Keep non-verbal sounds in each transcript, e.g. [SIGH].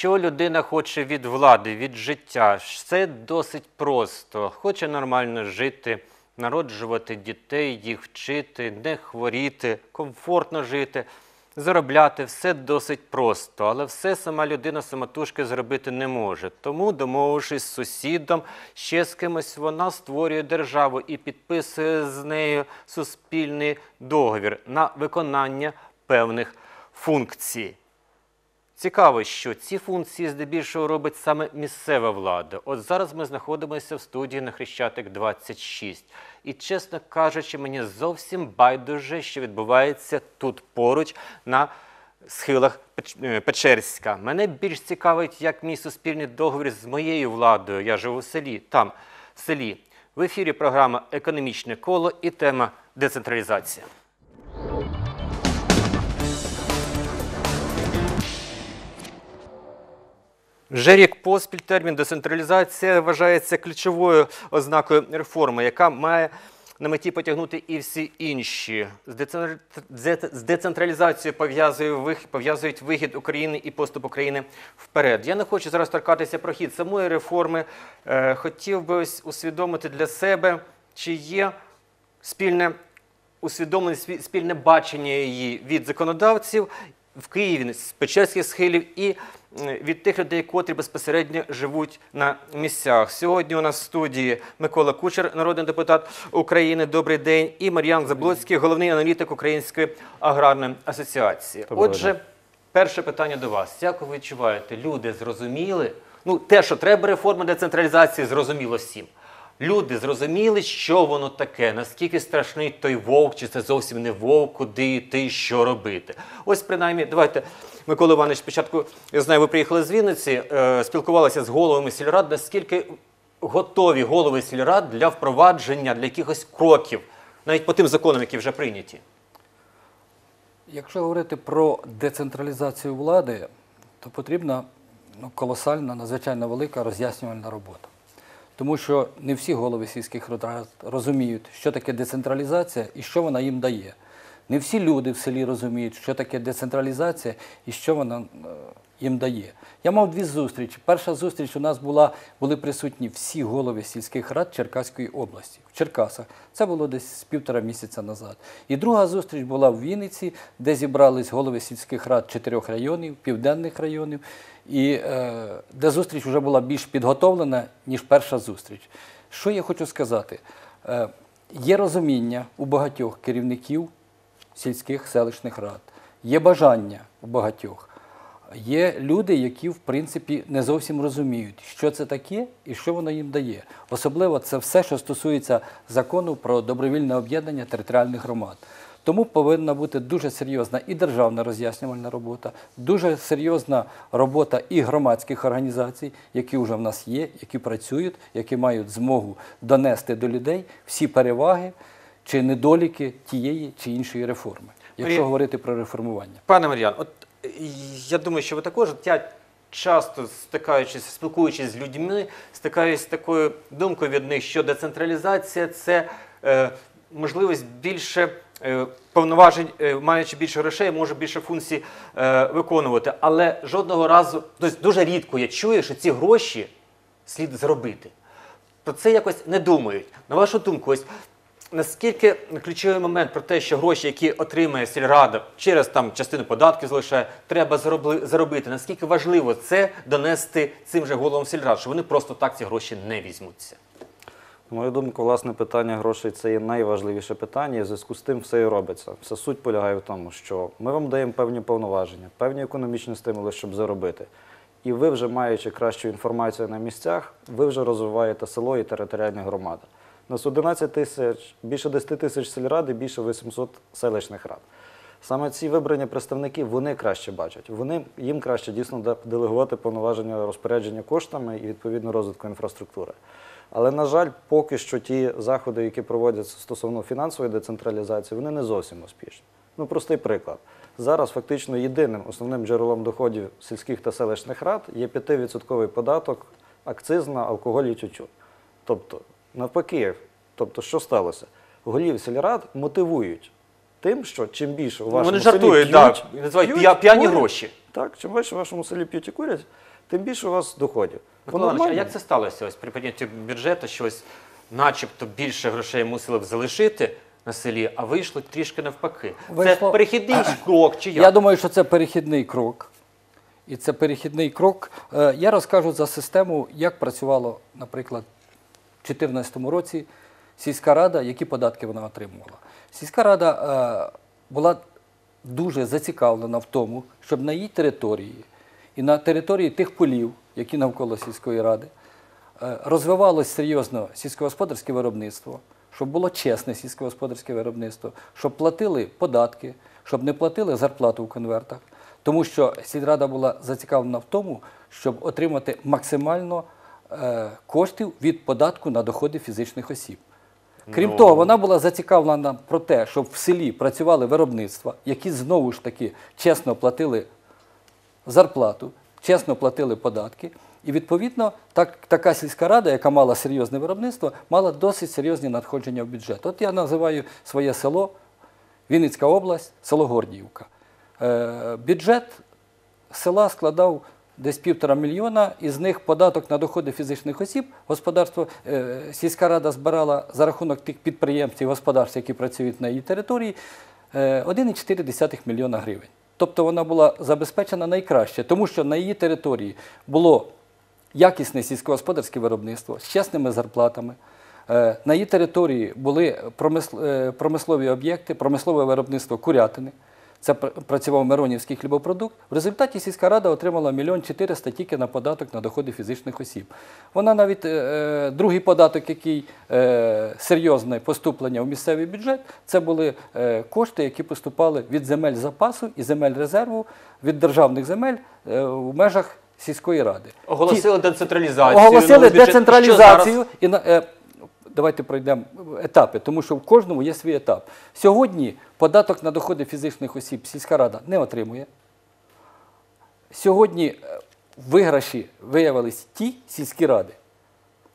Що людина хоче від влади, від життя? Все досить просто. Хоче нормально жити, народжувати дітей, їх вчити, не хворіти, комфортно жити, заробляти. Все досить просто, але все сама людина самотужки зробити не може. Тому, домовившись з сусідом, ще з кимось, вона створює державу і підписує з нею суспільний договір на виконання певних функцій. Цікаво, що ці функції здебільшого робить саме місцева влада. От зараз ми знаходимося в студії на Хрещатик 26. І, чесно кажучи, мені зовсім байдуже, що відбувається тут поруч на схилах е, Печерська. Мене більш цікавить, як мій суспільний договір з моєю владою. Я живу в селі, там, в селі. В ефірі програма Економічне коло і тема децентралізація. Вже рік поспіль термін децентралізація вважається ключовою ознакою реформи, яка має на меті потягнути і всі інші. З децентр- децентралізацією пов'язують вихід України і поступ України вперед. Я не хочу зараз торкатися про хід самої реформи. Е, Хотів би ось усвідомити для себе, чи є спільне усвідомлене спільне бачення її від законодавців в Києві з Печерських схилів і від тих людей, котрі безпосередньо живуть на місцях. Сьогодні у нас в студії Микола Кучер, народний депутат України. Добрий день, і Мар'ян Заблоцький, головний аналітик Української аграрної асоціації. Отже, перше питання до вас: як ви відчуваєте, люди зрозуміли? Ну, те, що треба реформа децентралізації, зрозуміло всім. Люди зрозуміли, що воно таке, наскільки страшний той вовк, чи це зовсім не вовк, куди йти, що робити. Ось принаймні, давайте, Микола Іванович, спочатку, я знаю, ви приїхали з Вінниці, е, спілкувалися з головами сільрад, наскільки готові голови сільрад для впровадження, для якихось кроків, навіть по тим законам, які вже прийняті. Якщо говорити про децентралізацію влади, то потрібна ну, колосальна, надзвичайно велика роз'яснювальна робота. Тому що не всі голови сільських рад розуміють, що таке децентралізація і що вона їм дає. Не всі люди в селі розуміють, що таке децентралізація і що вона е, їм дає. Я мав дві зустрічі. Перша зустріч у нас була, були присутні всі голови сільських рад Черкаської області, в Черкасах. Це було десь з півтора місяця назад. І друга зустріч була в Вінниці, де зібрались голови сільських рад чотирьох районів, південних районів, і е, де зустріч вже була більш підготовлена, ніж перша зустріч. Що я хочу сказати? Е, є розуміння у багатьох керівників сільських селищних рад, є бажання у багатьох. Є люди, які в принципі не зовсім розуміють, що це таке і що воно їм дає. Особливо це все, що стосується закону про добровільне об'єднання територіальних громад. Тому повинна бути дуже серйозна і державна роз'яснювальна робота, дуже серйозна робота і громадських організацій, які вже в нас є, які працюють, які мають змогу донести до людей всі переваги чи недоліки тієї чи іншої реформи, якщо говорити про реформування. Пане Мар'ян, от я думаю, що ви також, я часто стикаючись, спілкуючись з людьми, стикаюсь з такою думкою від них, що децентралізація це е, можливість більше е, повноважень, е, маючи більше грошей, може більше функцій е, виконувати. Але жодного разу, тобто дуже рідко я чую, що ці гроші слід заробити. Про це якось не думають. На вашу думку, ось наскільки ключовий момент про те, що гроші, які отримає сільрада через там частину податків залишає, треба заробити. Наскільки важливо це донести цим же головам сільрад, що вони просто так ці гроші не візьмуться. Мою думку, власне, питання грошей це є найважливіше питання, і в зв'язку з тим все і робиться. Вся суть полягає в тому, що ми вам даємо певні повноваження, певні економічні стимули, щоб заробити. І ви вже маючи кращу інформацію на місцях, ви вже розвиваєте село і територіальні громади. Нас 11 тисяч, більше 10 тисяч сільрад і більше 800 селищних рад. Саме ці вибрані представники вони краще бачать. Вони їм краще дійсно делегувати повноваження розпорядження коштами і відповідно розвитку інфраструктури. Але на жаль, поки що ті заходи, які проводяться стосовно фінансової децентралізації, вони не зовсім успішні. Ну, простий приклад. Зараз фактично єдиним основним джерелом доходів сільських та селищних рад є 5% податок акциз на алкоголь і тютюн. Тобто, навпаки, тобто, що сталося? Голів сільрад мотивують тим, що чим більше у вашому вони селі жартують, п'ють, так, називають п'я- п'яні курять, гроші. Так, чим більше в вашому селі п'ють і курять, тим більше у вас доходів. Микола Іванович, а нормально. як це сталося? Ось при прийнятті бюджету щось, начебто більше грошей мусили б залишити на селі, а вийшло трішки навпаки. Вийшло- Це перехідний [COUGHS] крок чи як? Я думаю, що це перехідний крок. І це перехідний крок. Е, Я розкажу за систему, як працювало, наприклад, 2014 році сільська рада, які податки вона отримувала. Сільська рада е, була дуже зацікавлена в тому, щоб на її території і на території тих полів, які навколо сільської ради, е, розвивалось серйозно сільськогосподарське виробництво, щоб було чесне сільськогосподарське виробництво, щоб платили податки, щоб не платили зарплату в конвертах. Тому що сільрада була зацікавлена в тому, щоб отримати максимально коштів від податку на доходи фізичних осіб. Крім Ну. того, вона була зацікавлена про те, щоб в селі працювали виробництва, які знову ж таки чесно платили зарплату, чесно платили податки. І відповідно так, така сільська рада, яка мала серйозне виробництво, мала досить серйозні надходження в бюджет. От я називаю своє село Вінницька область, село Гордіївка. Е, бюджет села складав десь півтора мільйона, із них податок на доходи фізичних осіб. Господарство е, сільська рада збирала за рахунок тих підприємств і господарств, які працюють на її території, е, 1,4 мільйона гривень. Тобто вона була забезпечена найкраще, тому що на її території було якісне сільськогосподарське виробництво з чесними зарплатами. Е, На її території були е, промислові об'єкти, промислове виробництво курятини. Це працював Миронівський хлібопродукт. В результаті сільська рада отримала мільйон 400 тільки на податок на доходи фізичних осіб. Вона навіть е, е, другий податок, який е, серйозне поступлення в місцевий бюджет, це були е, кошти, які поступали від земель запасу і земель резерву від державних земель е, в межах сільської ради. Оголосили децентралізацію. Оголосили новий децентралізацію. І, на- е, давайте пройдемо етапи, тому що в кожному є свій етап. Сьогодні податок на доходи фізичних осіб сільська рада не отримує. Сьогодні е, виграші виявились ті сільські ради,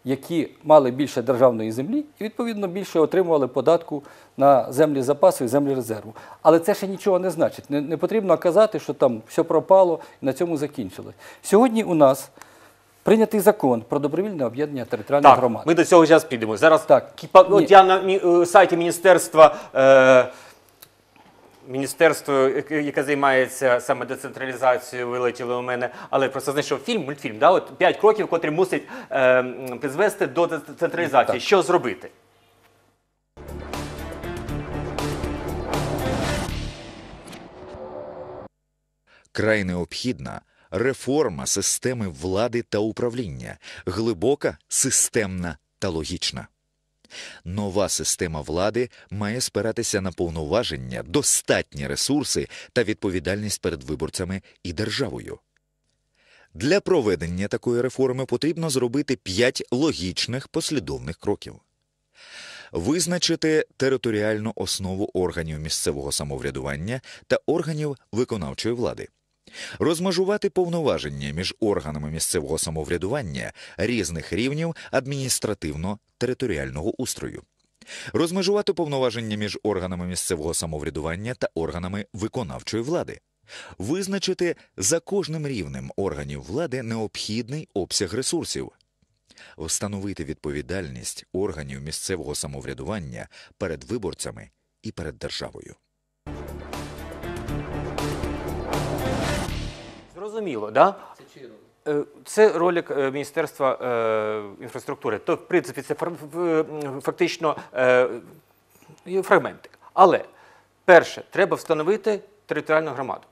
які мали більше державної землі і, відповідно, більше отримували податку на землі запасу і землі резерву. Але це ще нічого не значить. Не, не потрібно казати, що там все пропало і на цьому закінчилось. Сьогодні у нас прийнятий закон про добровільне об'єднання територіальних Так, громад. ми до цього зараз підемо. Зараз Так. кіпа- от я на е, сайті міністерства. Е, Міністерство, яке займається саме децентралізацією, вилетіло у мене, але просто знайшов фільм, мультфільм, да, от п'ять кроків, котрі мусить е, призвести до децентралізації. Що зробити? Край необхідна реформа системи влади та управління, глибока, системна та логічна. Нова система влади має спиратися на повноваження, достатні ресурси та відповідальність перед виборцями і державою. Для проведення такої реформи потрібно зробити п'ять логічних послідовних кроків. Визначити територіальну основу органів місцевого самоврядування та органів виконавчої влади. Розмежувати повноваження між органами місцевого самоврядування різних рівнів адміністративно-територіального устрою. Розмежувати повноваження між органами місцевого самоврядування та органами виконавчої влади. Визначити за кожним рівнем органів влади необхідний обсяг ресурсів. Встановити відповідальність органів місцевого самоврядування перед виборцями і перед державою. Зрозуміло, да? Е, Це ролик е, Міністерства е, інфраструктури. То, в принципі, це фактично є фрагментик. Але перше, треба встановити територіальну громаду.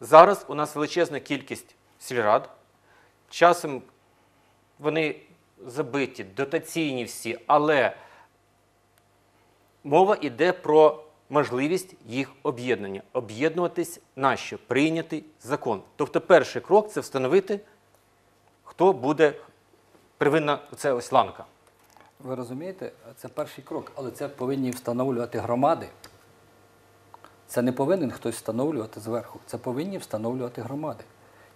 Зараз у нас величезна кількість сільрад. Часом вони забиті, дотаційні всі, але мова йде про можливість їх об'єднання. Об'єднуватись на що? Прийнятий закон. Тобто перший крок це встановити, хто буде первинна це ось ланка. Ви розумієте, це перший крок, але це повинні встановлювати громади. Це не повинен хтось встановлювати зверху, це повинні встановлювати громади.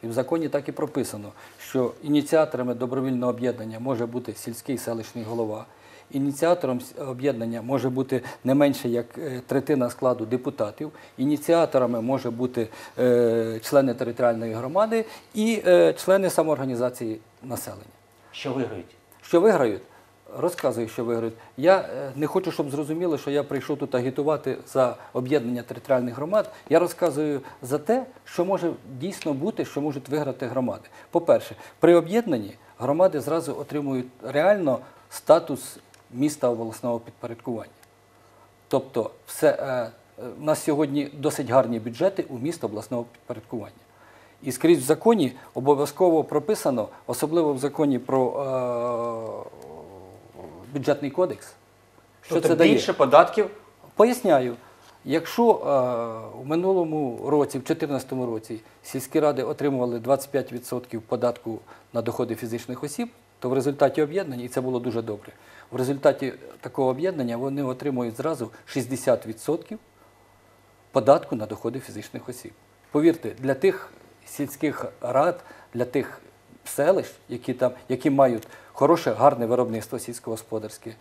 І в законі так і прописано, що ініціаторами добровільного об'єднання може бути сільський селищний голова. Ініціатором об'єднання може бути не менше як е, третина складу депутатів. Ініціаторами може бути е, члени територіальної громади і е, члени самоорганізації населення. Що виграють? Що виграють? Розказую, що виграють. Я не хочу, щоб зрозуміли, що я прийшов тут агітувати за об'єднання територіальних громад. Я розказую за те, що може дійсно бути, що можуть виграти громади. По-перше, при об'єднанні громади зразу отримують реально статус міста обласного підпорядкування. Тобто, все, е, е, у нас сьогодні досить гарні бюджети у міст обласного підпорядкування. І скрізь в законі обов'язково прописано, особливо в законі про е, бюджетний кодекс. Що тобто це дає? більше податків Поясняю. Якщо е, в минулому році, в 2014 році, сільські ради отримували 25% податку на доходи фізичних осіб, то в результаті об'єднання, і це було дуже добре, в результаті такого об'єднання вони отримують зразу 60% податку на доходи фізичних осіб. Повірте, для тих сільських рад, для тих селищ, які там, які мають хороше, гарне виробництво сільськогосподарське,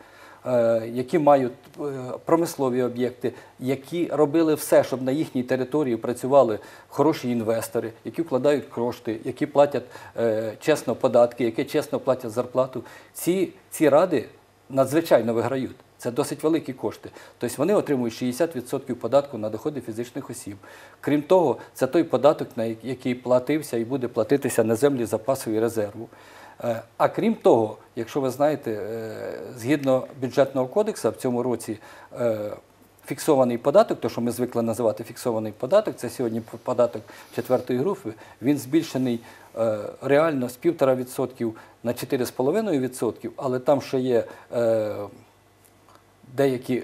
які мають е, промислові об'єкти, які робили все, щоб на їхній території працювали хороші інвестори, які вкладають кошти, які платять е, чесно податки, які чесно платять зарплату. Ці, ці ради надзвичайно виграють. Це досить великі кошти. Тобто вони отримують 60% податку на доходи фізичних осіб. Крім того, це той податок, на який платився і буде платитися на землі запасу і резерву. Е, А крім того, якщо ви знаєте, е, згідно бюджетного кодексу в цьому році е, фіксований податок, то що ми звикли називати фіксований податок, це сьогодні податок четвертої групи, він збільшений реально з 1,5% на 4,5%, але там ще є деякі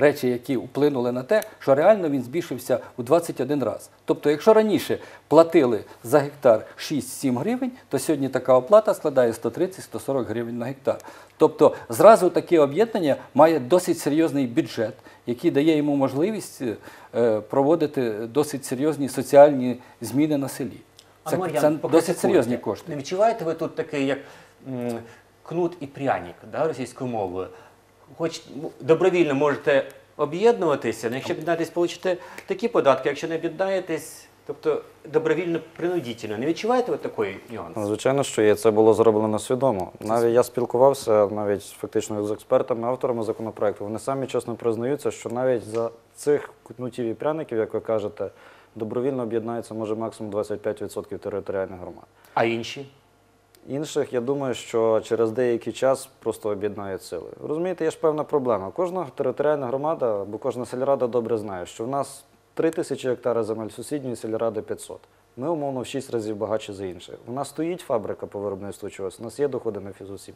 речі, які вплинули на те, що реально він збільшився у 21 раз. Тобто, якщо раніше платили за гектар 6-7 гривень, то сьогодні така оплата складає 130-140 гривень на гектар. Тобто, зразу таке об'єднання має досить серйозний бюджет, який дає йому можливість е, проводити досить серйозні соціальні зміни на селі. Це, Мар'ян, це досить серйозні кошти. Не відчуваєте ви тут такий, як кнут і пряник да, російською мовою? Хоч добровільно можете об'єднуватися, але якщо об'єднаєтесь, получите такі податки, якщо не об'єднаєтесь, тобто добровільно принудительно. Не відчуваєте ви такої нюанс? Ну, Звичайно, що є. Це було зроблено свідомо. Навіть я спілкувався навіть фактично з експертами, авторами законопроекту. Вони самі чесно признаються, що навіть за цих кутнутів і пряників, як ви кажете, добровільно об'єднається може максимум 25% територіальних громад. А інші? Інших, я думаю, що через деякий час просто об'єднають сили. Розумієте, є ж певна проблема. Кожна територіальна громада або кожна сільрада добре знає, що в нас 3 тисячі гектарів земель сусідньої сільради 500. Ми, умовно, в 6 разів багатші за інших. У нас стоїть фабрика по виробництву чогось, у нас є доходи на фізосіб.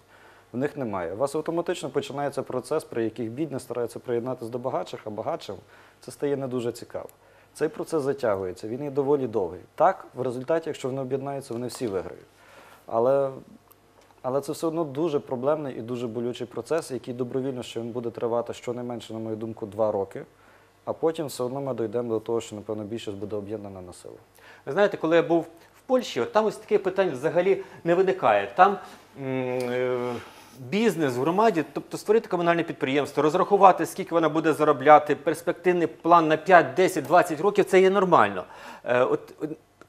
В них немає. У вас автоматично починається процес, при яких бідні стараються приєднатися до багатших, а багатшим це стає не дуже цікаво. Цей процес затягується, він є доволі довгий. Так, в результаті, якщо вони об'єднаються, вони всі виграють. Але, але це все одно дуже проблемний і дуже болючий процес, який добровільно ще він буде тривати щонайменше, на мою думку, два роки. А потім все одно ми дійдемо до того, що, напевно, більшість буде об'єднана на силу. Ви знаєте, коли я був в Польщі, от там ось таке питання взагалі не виникає. Там е, бізнес в громаді, тобто створити комунальне підприємство, розрахувати, скільки вона буде заробляти, перспективний план на 5, 10, 20 років це є нормально. Е, от,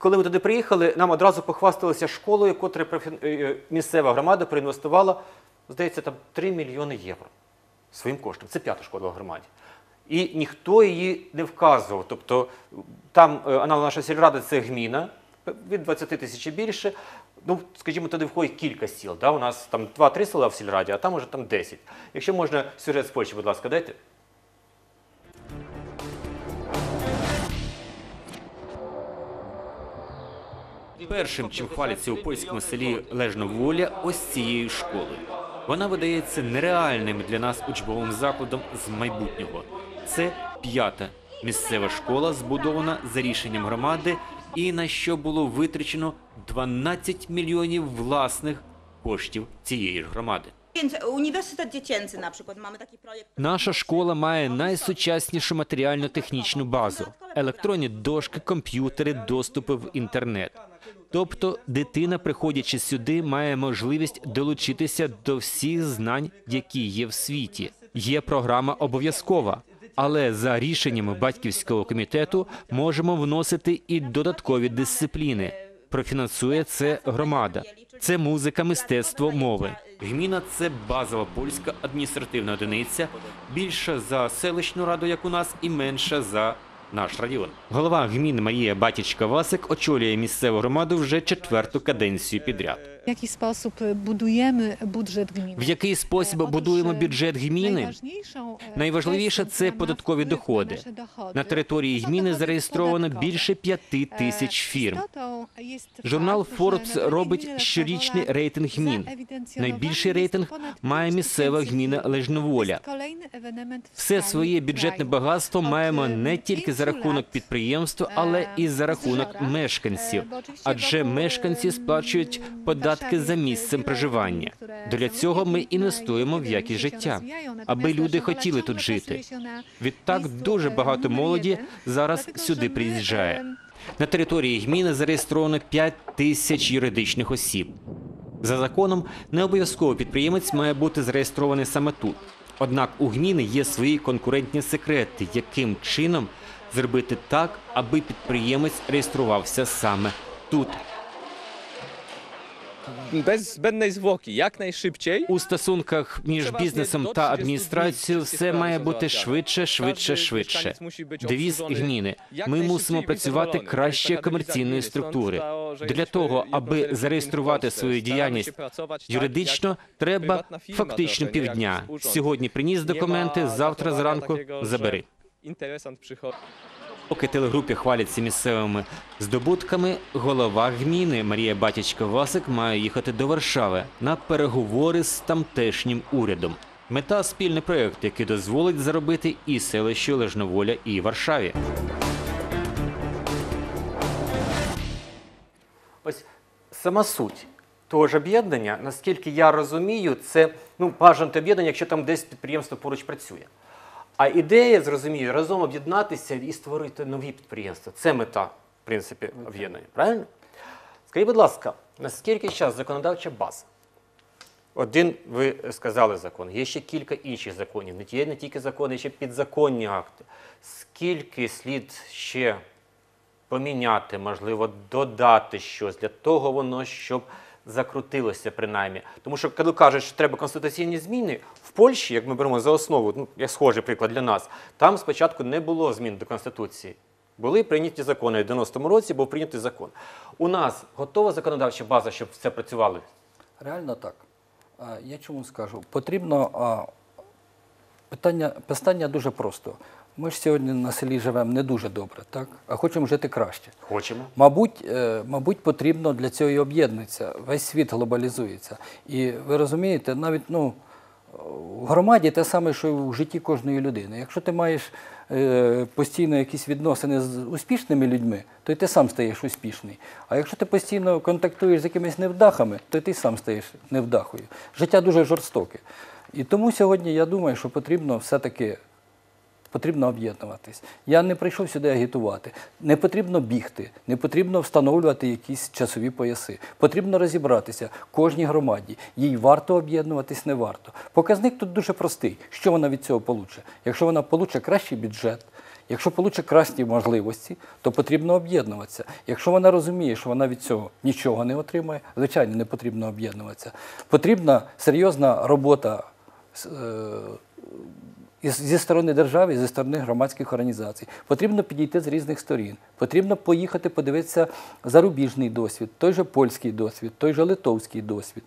коли ми туди приїхали, нам одразу похвасталися школою, котра е, місцева громада проінвестувала, здається, там 3 мільйони євро своїм коштом. Це п'ята школа в громаді. І ніхто її не вказував. Тобто там е, аналог наша сільрада це гміна, від 20 тисяч більше. Ну, скажімо, туди входить кілька сіл. Да? У нас там 2-3 села в сільраді, а там уже там 10. Якщо можна сюжет з Польщі, будь ласка, дайте. Першим, чим хваляться у польському селі Лежноволя, ось цією школою. Вона видається нереальним для нас учбовим закладом з майбутнього. Це п'ята місцева школа, збудована за рішенням громади, і на що було витрачено 12 мільйонів власних коштів цієї ж громади. Dziecięcy na przykład, mamy taki projekt. Наша школа має найсучаснішу матеріально-технічну базу: електронні дошки, комп'ютери, доступи в інтернет. Тобто дитина, приходячи сюди, має можливість долучитися до всіх знань, які є в світі. Є програма обов'язкова, але за рішеннями батьківського комітету можемо вносити і додаткові дисципліни. Профінансує це громада. Це музика, мистецтво, мови. Гміна це базова польська адміністративна одиниця, більша за селищну раду, як у нас, і менша за наш район. Голова гміни Марія Батічка Васик очолює місцеву громаду вже четверту каденцію підряд. В який спосіб будуємо бюджет гміни? В який спосіб будуємо бюджет гміни? Найважливіше це податкові доходи. На території гміни зареєстровано більше п'яти тисяч фірм. Журнал Forbes робить щорічний рейтинг гмін. Найбільший рейтинг має місцева гміна. Лежноволя. Все своє бюджетне багатство маємо не тільки за рахунок лат, підприємств, е, але і за рахунок мешканців. Адже мешканці сплачують податки за місцем проживання. Для цього ми інвестуємо в якість життя, аби люди Warszawa хотіли тут жити. Відтак дуже багато молоді зараз сюди приїжджає. На території гміни зареєстровано 5 тисяч юридичних осіб. За законом, не обов'язково підприємець має бути зареєстрований саме тут. Однак у гміни є свої конкурентні секрети, яким чином зробити так, аби підприємець реєструвався саме тут. Zbędnej zwłoki, jak najszybciej. У стосунках між бізнесом та 30 адміністрацією все має бути швидше, швидше, швидше. Девіз jak Ми мусимо працювати краще комерційної структури. Для того, аби зареєструвати свою діяльність юридично, треба фактично півдня. Сьогодні приніс документи, завтра зранку забери. Interesant przychodzi. Поки телегрупі хваляться місцевими здобутками, голова гміни Марія Батячка Васик має їхати до Варшави на переговори з тамтешнім урядом. Мета спільний проєкт, який дозволить заробити і селищу Лежноволя, і Варшаві. Ось сама суть того ж об'єднання, наскільки я розумію, це ну, бажане об'єднання, якщо там десь підприємство поруч працює. А ідея, зрозумію, разом об'єднатися і створити нові підприємства. Це мета, в принципі, об'єднання. Правильно? Скажіть, будь ласка, наскільки зараз законодавча база? Один, ви сказали закон, є ще кілька інших законів. Не є не тільки закони, є ще підзаконні акти. Скільки слід ще поміняти, можливо, додати щось для того воно, щоб закрутилося принаймні. Тому що коли кажуть, що треба конституційні зміни, в Польщі, як ми беремо за основу, ну як схожий приклад для нас, там спочатку не було змін до Конституції. Були прийняті закони. В 90-му році був прийнятий закон. У нас готова законодавча база, щоб це працювало? Реально так. Я чому скажу? Потрібно питання, питання дуже просто. Ми ж сьогодні на селі живемо не дуже добре, так? а хочемо жити краще. Хочемо. Мабуть, е, мабуть, потрібно для цього і об'єднатися. Весь світ глобалізується. І ви розумієте, навіть ну, в громаді те саме, що і в житті кожної людини. Якщо ти маєш е, постійно якісь відносини з успішними людьми, то й ти сам стаєш успішний. А якщо ти постійно контактуєш з якимись невдахами, то й ти сам стаєш невдахою. Життя дуже жорстоке. І тому сьогодні я думаю, що потрібно все-таки потрібно об'єднуватись. Я не прийшов сюди агітувати. Не потрібно бігти, не потрібно встановлювати якісь часові пояси. Потрібно розібратися кожній громаді. Їй варто об'єднуватись, не варто. Показник тут дуже простий. Що вона від цього получить? Якщо вона получить кращий бюджет, Якщо получить красні можливості, то потрібно об'єднуватися. Якщо вона розуміє, що вона від цього нічого не отримає, звичайно, не потрібно об'єднуватися. Потрібна серйозна робота зі сторони держави, і зі сторони громадських організацій. Потрібно підійти з різних сторін. Потрібно поїхати подивитися зарубіжний досвід, той же польський досвід, той же литовський досвід.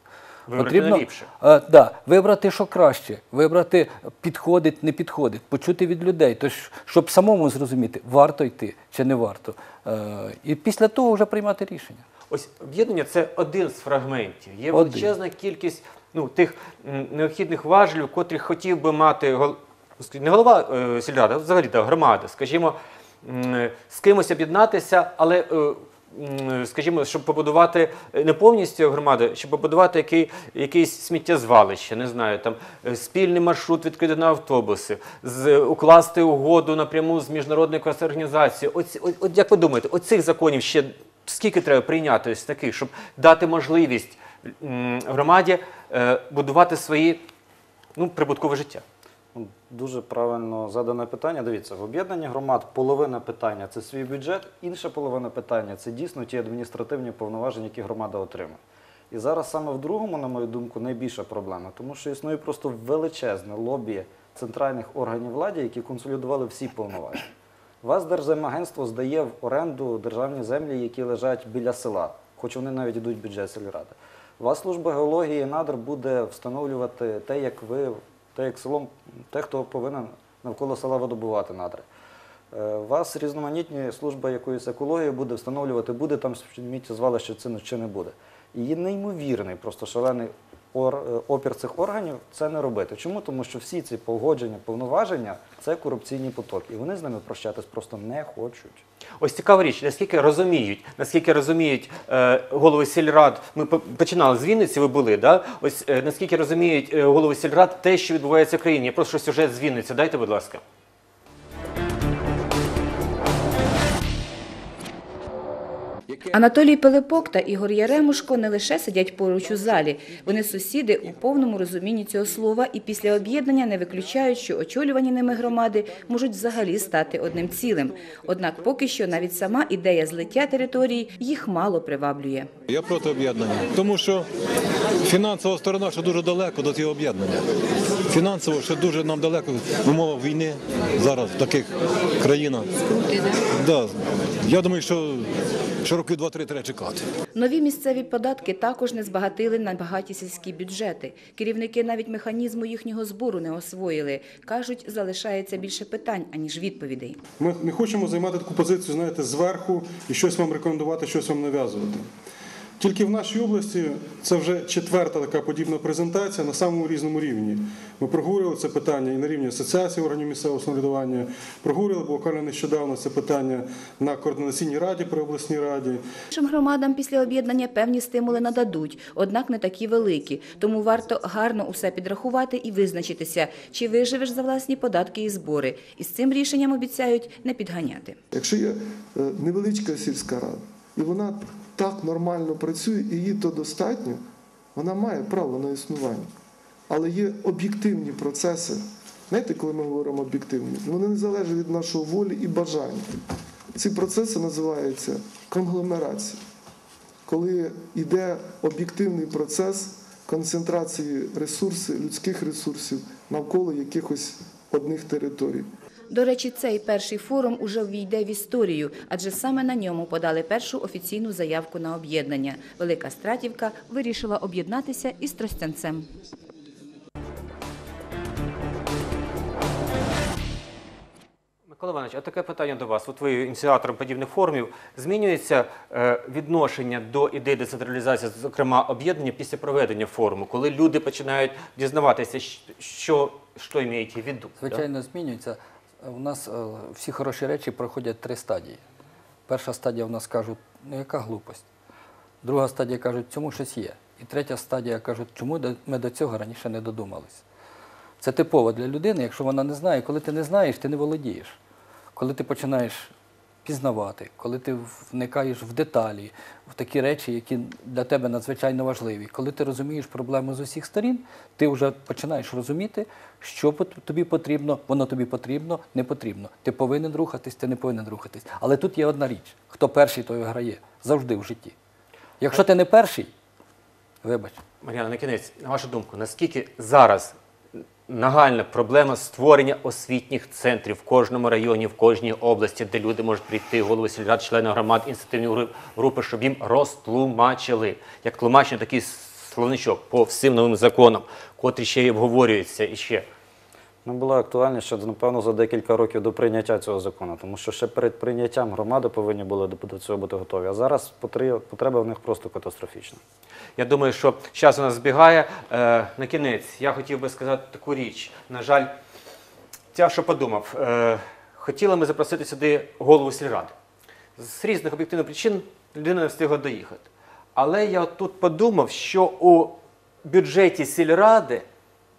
Вибрати найліпше. Е, да, вибрати, що краще, вибрати підходить, не підходить, почути від людей, тож, щоб самому зрозуміти, варто йти чи не варто. Е, і після того вже приймати рішення. Ось об'єднання це один з фрагментів. Є величезна кількість ну, тих необхідних важелів, котрих хотів би мати. Не голова е, сільради, а взагалі та громада, скажімо, з кимось об'єднатися, але. е, Скажімо, щоб побудувати е, не повністю громади, щоб побудувати який, якийсь сміттєзвалище, не знаю, там е, спільний маршрут відкрити на автобуси, з, укласти угоду напряму з міжнародною організацією. От, от, от як ви думаєте, оцих законів ще скільки треба прийняти ось таких, щоб дати можливість громаді будувати свої ну, прибуткове життя? Ну, Дуже правильно задане питання. Дивіться, в об'єднанні громад половина питання це свій бюджет, інша половина питання це дійсно ті адміністративні повноваження, які громада отримує. І зараз саме в другому, на мою думку, найбільша проблема, тому що існує просто величезне лобі центральних органів влади, які консолідували всі повноваження. Вас Держземагентство здає в оренду державні землі, які лежать біля села, хоч вони навіть йдуть в бюджет сільради. Вас служба геології і надр буде встановлювати те, як ви, те, як селом, те, хто повинен навколо села видобувати надри. Е, Вас різноманітні служба якоїсь екології буде встановлювати, буде там сміттєзвалище чи чи не буде. І є неймовірний, просто шалений ор- е, опір цих органів це не робити. Чому? Тому що всі ці погодження, повноваження це корупційні потоки, і вони з ними прощатись просто не хочуть. Ось цікава річ, наскільки розуміють, наскільки розуміють е, голови сільрад. Ми починали з Вінниці, ви були, да? Ось е, наскільки розуміють е, голови сільрад те, що відбувається в країні. Я прошу сюжет з Вінниці. Дайте, будь ласка. Анатолій Пилипок та Ігор Яремушко не лише сидять поруч у залі. Вони сусіди у повному розумінні цього слова і після об'єднання не виключають, що очолювані ними громади можуть взагалі стати одним цілим. Однак поки що навіть сама ідея злиття територій їх мало приваблює. Я проти об'єднання, тому що фінансова сторона ще дуже далеко до цього об'єднання. Фінансово ще дуже нам далеко. Умова війни зараз в таких країнах. Да. Я думаю, що, що років 2-3 треба чекати. Нові місцеві податки також не збагатили на багаті сільські бюджети. Керівники навіть механізму їхнього збору не освоїли. Кажуть, залишається більше питань, аніж відповідей. Ми не хочемо займати таку позицію, знаєте, зверху і щось вам рекомендувати, щось вам нав'язувати. Тільки в нашій області це вже четверта така подібна презентація на самому різному рівні. Ми проговорили це питання і на рівні асоціації органів місцевого самоврядування, проговорили буквально нещодавно це питання на координаційній раді при обласній раді. Іншим громадам після об'єднання певні стимули нададуть, однак не такі великі. Тому варто гарно усе підрахувати і визначитися, чи виживеш за власні податки і збори. І з цим рішенням обіцяють не підганяти. Якщо є е, невеличка сільська рада, і вона так нормально працює, і їй то достатньо, вона має право на існування. Але є об'єктивні процеси. Знаєте, коли ми говоримо об'єктивні, вони не залежать від нашої волі і бажання. Ці процеси називаються конгломерація. Коли йде об'єктивний процес концентрації ресурсів, людських ресурсів навколо якихось одних територій. До речі, цей перший форум уже ввійде в історію, адже саме на ньому подали першу офіційну заявку на об'єднання. Велика Стратівка вирішила об'єднатися із Тростянцем. Микола Іванович, а таке питання до вас. От ви ініціатором подібних форумів. Змінюється е, відношення до ідеї децентралізації, зокрема об'єднання після проведення форуму, коли люди починають дізнаватися, що, що маєте в виду? Звичайно, змінюється. У нас е, всі хороші речі проходять три стадії. Перша стадія в нас кажуть, ну яка глупость. Друга стадія кажуть, цьому щось є. І третя стадія кажуть, чому ми до цього раніше не додумались. Це типово для людини, якщо вона не знає, коли ти не знаєш, ти не володієш. Коли ти починаєш пізнавати, коли ти вникаєш в деталі, в такі речі, які для тебе надзвичайно важливі. Коли ти розумієш проблему з усіх сторін, ти вже починаєш розуміти, що тобі потрібно, воно тобі потрібно, не потрібно. Ти повинен рухатись, ти не повинен рухатись. Але тут є одна річ: хто перший, той виграє завжди в житті. Якщо ти не перший, вибач. Мар'яна, на кінець, на вашу думку, наскільки зараз нагальна проблема створення освітніх центрів в кожному районі, в кожній області, де люди можуть прийти, голови сільрад, члени громад, інститутні групи, щоб їм розтлумачили. Як тлумачення, такий словничок по всім новим законам, котрі ще й обговорюються і ще. Ну, була актуальніше, напевно, за декілька років до прийняття цього закону, тому що ще перед прийняттям громади повинні були до цього бути готові. А зараз потреба в них просто катастрофічна. Я думаю, що час у нас збігає. Е, на кінець я хотів би сказати таку річ. На жаль, тяжко подумав. Е, хотіли ми запросити сюди голову сільради. З різних об'єктивних причин людина не встигла доїхати. Але я тут подумав, що у бюджеті сільради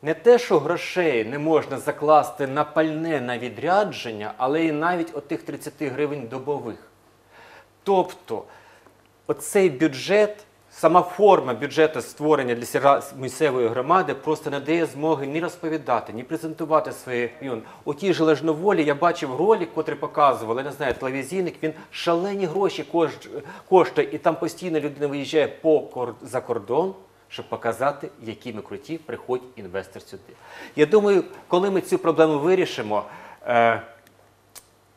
не те, що грошей не можна закласти на пальне на відрядження, але і навіть отих 30 гривень добових. Тобто оцей бюджет, сама форма бюджету створення для місцевої громади просто не дає змоги ні розповідати, ні презентувати свої район. У тій же Лежноволі я бачив ролик, котрий показували, не знаю, телевізійник, він шалені гроші коштує, і там постійно людина виїжджає по за кордон, щоб показати, які ми круті, приходь інвестор сюди. Я думаю, коли ми цю проблему вирішимо, е,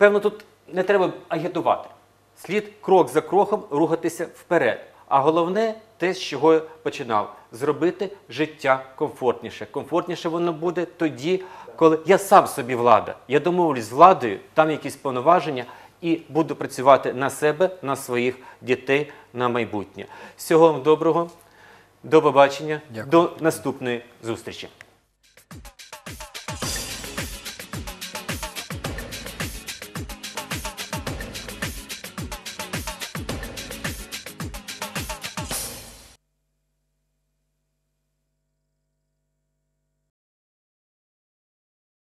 Певно, тут не треба агітувати. Слід крок за кроком рухатися вперед. А головне те, з чого я починав зробити життя комфортніше. Комфортніше воно буде тоді, коли я сам собі влада. Я домовлюсь з владою, там якісь повноваження, і буду працювати на себе, на своїх дітей, на майбутнє. Всього вам доброго, до побачення, Дякую. до наступної зустрічі.